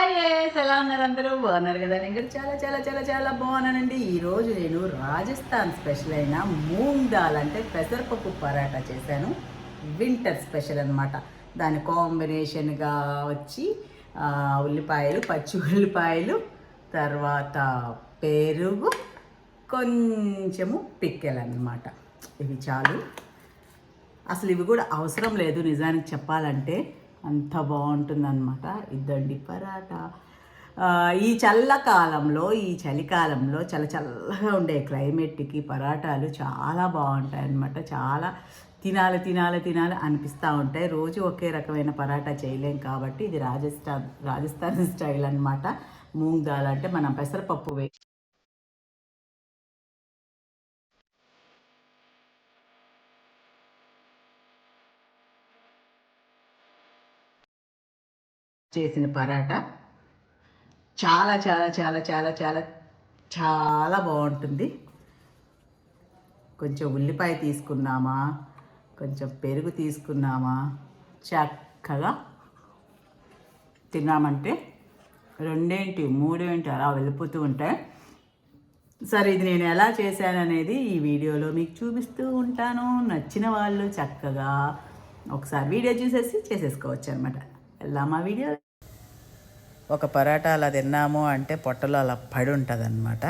Hi yes, ఎలా ఉన్నారు అందరూ? బాగున్నారు కదా? నేను కూడా చాలా చాలా చాలా చాలా బాగున్నానండి. ఈరోజు నేను రాజస్థాన్ స్పెషల్ అయిన మూంగ్ దాల్ అంటే పెసరపప్పు పరాటా చేశాను. వింటర్ స్పెషల్ అనమాట దాని కాంబినేషన్గా వచ్చి ఉల్లిపాయలు పచ్చి ఉల్లిపాయలు తర్వాత పెరుగు కొంచెము పిక్కెలు ఇవి చాలు. అసలు ఇవి కూడా అవసరం లేదు నిజానికి చెప్పాలంటే. అంత బాగుంటుందన్నమాట. ఇద్దండి పరాటా. ఈ చల్లకాలంలో ఈ చలికాలంలో చాలా చల్లగా ఉండే క్లైమేట్కి పరాటాలు చాలా బాగుంటాయి అన్నమాట చాలా తినాలి తినాలి తినాలి అనిపిస్తూ ఉంటాయి. రోజు ఒకే రకమైన పరాటా చేయలేం కాబట్టి ఇది రాజస్థాన్ రాజస్థాన్ స్టైల్ అనమాట మూంగ్ దాల్ అంటే మనం పెసరపప్పు వే చేసిన పరాటా. చాలా చాలా చాలా చాలా చాలా చాలా బాగుంటుంది. కొంచెం ఉల్లిపాయ తీసుకున్నామా? కొంచెం పెరుగు తీసుకున్నామా? చక్కగా తిన్నామంటే రెండేంటి మూడేంటి అలా వెళ్ళిపోతూ ఉంటాయి. సరే ఇది నేను ఎలా చేశాననేది ఈ వీడియోలో మీకు చూపిస్తూ ఉంటాను. నచ్చిన వాళ్ళు చక్కగా ఒకసారి వీడియో చూసేసి చేసేసుకోవచ్చు అనమాట వెళ్దామా వీడియో? ఒక పరాటా అలా తిన్నాము అంటే పొట్టలో అలా పడి ఉంటుంది అనమాట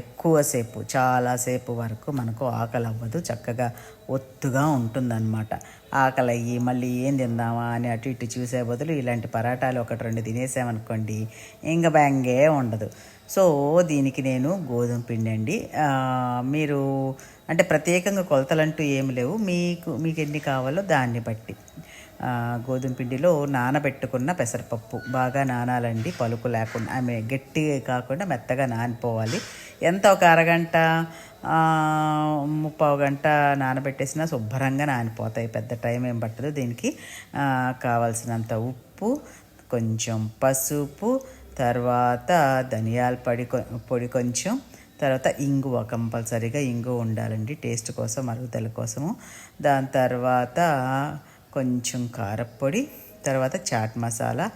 ఎక్కువసేపు చాలాసేపు వరకు మనకు ఆకలి అవ్వదు చక్కగా ఒత్తుగా ఉంటుందన్నమాట. ఆకలి అయ్యి మళ్ళీ ఏం తిందామా అని అటు ఇటు చూసే బదులు ఇలాంటి పరాటాలు ఒకటి రెండు తినేసామనుకోండి ఇంకా బ్యాంగే ఉండదు. సో దీనికి నేను గోధుమ పిండి అండి. మీరు అంటే ప్రత్యేకంగా కొలతలంటూ ఏమి లేవు. మీకు మీకు ఎన్ని కావాలో దాన్ని బట్టి. గోధుమ పిండిలో నానబెట్టుకున్న పెసరపప్పు. బాగా నానాలండి పలుకు లేకుండా ఆమె గట్టి కాకుండా మెత్తగా నానిపోవాలి. ఎంత ఒక అరగంట ముప్పావు గంట నానబెట్టేసినా శుభ్రంగా నానిపోతాయి. పెద్ద టైం ఏం పట్టదు. దీనికి కావాల్సినంత ఉప్పు కొంచెం పసుపు తర్వాత ధనియాల పొడి కొ- పొడి కొంచెం తర్వాత ఇంగువ కంపల్సరీగా ఇంగువ ఉండాలండి. టేస్ట్ కోసం అరుగుదల కోసము. దాని తర్వాత కొంచెం కారప్పొడి తర్వాత చాట్ మసాలా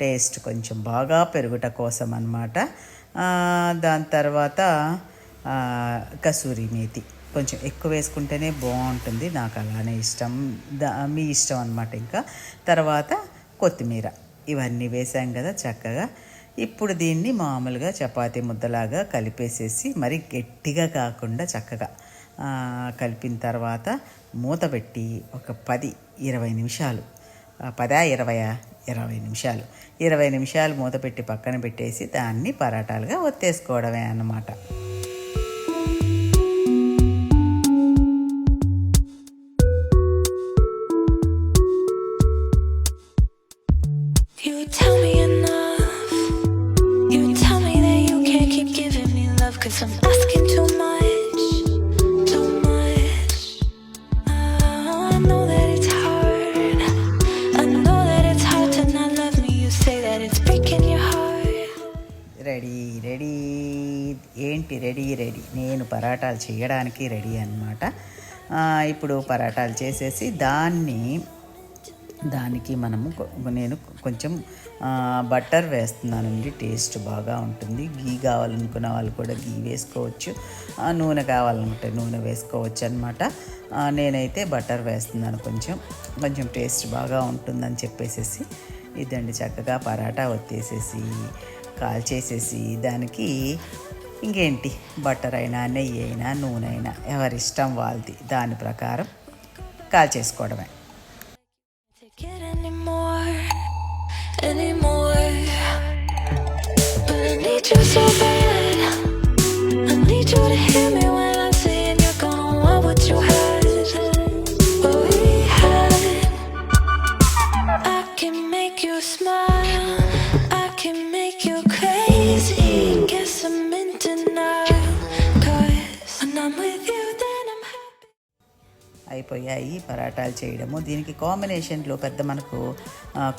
టేస్ట్ కొంచెం బాగా పెరుగుట కోసం అనమాట దాని తర్వాత కసూరి మేతి. కొంచెం ఎక్కువ వేసుకుంటేనే బాగుంటుంది. నాకు అలానే ఇష్టం. దా మీ ఇష్టం అనమాట ఇంకా. తర్వాత కొత్తిమీర. ఇవన్నీ వేసాం కదా చక్కగా. ఇప్పుడు దీన్ని మామూలుగా చపాతీ ముద్దలాగా కలిపేసేసి మరి గట్టిగా కాకుండా చక్కగా కలిపిన తర్వాత మూత పెట్టి ఒక పది ఇరవై నిమిషాలు. పదా ఇరవయా ఇరవై నిమిషాలు. ఇరవై నిమిషాలు మూత పెట్టి పక్కన పెట్టేసి దాన్ని పరాటాలుగా ఒత్తేసుకోవడమే అన్నమాట. Cause I'm asking too much. Ready ready. ఏంటి రెడీ రెడీ? నేను పరాటాలు చేయడానికి రెడీ అనమాట ఇప్పుడు పరాటాలు చేసేసి దాన్ని దానికి మనము నేను కొంచెం బటర్ వేస్తున్నానండి. టేస్ట్ బాగా ఉంటుంది. గీ కావాలనుకున్న వాళ్ళు కూడా గీ వేసుకోవచ్చు. నూనె కావాలనుకుంటే నూనె వేసుకోవచ్చు అనమాట నేనైతే బటర్ వేస్తున్నాను కొంచెం. కొంచెం టేస్ట్ బాగా ఉంటుందని చెప్పేసేసి ఇదండి చక్కగా పరాటా వచ్చేసేసి కాల్చేసేసి దానికి ఇంకేంటి బటర్ అయినా నెయ్యి అయినా నూనె అయినా ఎవరిష్టం వాళ్ళది దాని ప్రకారం కాల్చేసుకోవడమే Take anymore. But I need you so bad. అయిపోయాయి పరాటాలు చేయడము. దీనికి కాంబినేషన్లో పెద్ద మనకు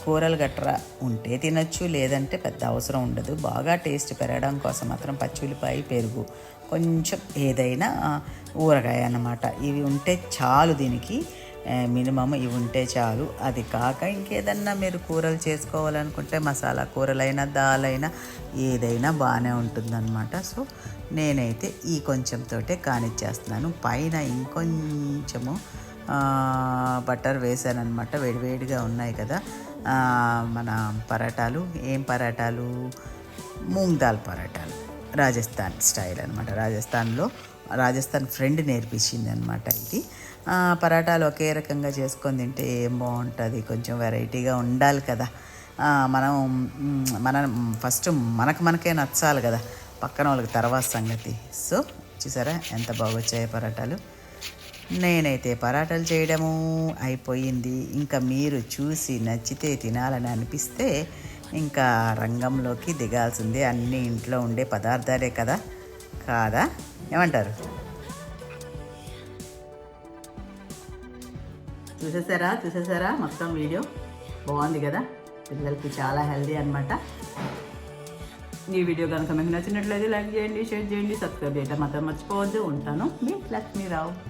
కూరలు గట్రా ఉంటే తినచ్చు లేదంటే పెద్ద అవసరం ఉండదు. బాగా టేస్ట్ పెరగడం కోసం మాత్రం పచ్చిమిరపాయ పెరుగు కొంచెం ఏదైనా ఊరగాయ అన్నమాట. ఇవి ఉంటే చాలు దీనికి. మినిమం ఇవి ఉంటే చాలు. అది కాక ఇంకేదన్నా మీరు కూరలు చేసుకోవాలనుకుంటే మసాలా కూరలైనా దాలైనా ఏదైనా బాగానే ఉంటుందన్నమాట. సో నేనైతే ఈ కొంచెంతోటే కానిచ్చేస్తున్నాను. పైన ఇంకొంచెము ఆ, బటర్ వేసానమాట వేడివేడిగా ఉన్నాయి కదా. మన పరాటాలు ఏం పరాటాలు? మూంగ్ దాల్ పరాటాలు. రాజస్థాన్ స్టైల్ అనమాట రాజస్థాన్లో రాజస్థాన్ ఫ్రెండ్ నేర్పించింది అనమాట ఇది పరాటాలు ఒకే రకంగా చేసుకొని తింటే ఏం బాగుంటుంది? కొంచెం వెరైటీగా ఉండాలి కదా. మనం మన మనం ఫస్ట్ మనకు మనకే నచ్చాలి కదా. పక్కన వాళ్ళకి తర్వాత సంగతి. సో చూసారా ఎంత బాగొచ్చాయో పరాటాలు. నేనైతే పరాటాలు చేయడము అయిపోయింది. ఇంకా మీరు చూసి నచ్చితే తినాలని అనిపిస్తే ఇంకా రంగంలోకి దిగాల్సిందే. అన్ని ఇంట్లో ఉండే పదార్థాలే కదా. కాదా? ఏమంటారు? చూసేసారా? చూసేసారా? మొత్తం వీడియో? బాగుంది కదా? పిల్లలకి చాలా హెల్దీ అనమాట ఈ వీడియో కనుక మీకు నచ్చినట్లయితే లైక్ చేయండి షేర్ చేయండి సబ్స్క్రైబ్ చేయటం మాత్రం మర్చిపోవద్దు. ఉంటాను. మీ లక్ష్మీరావు.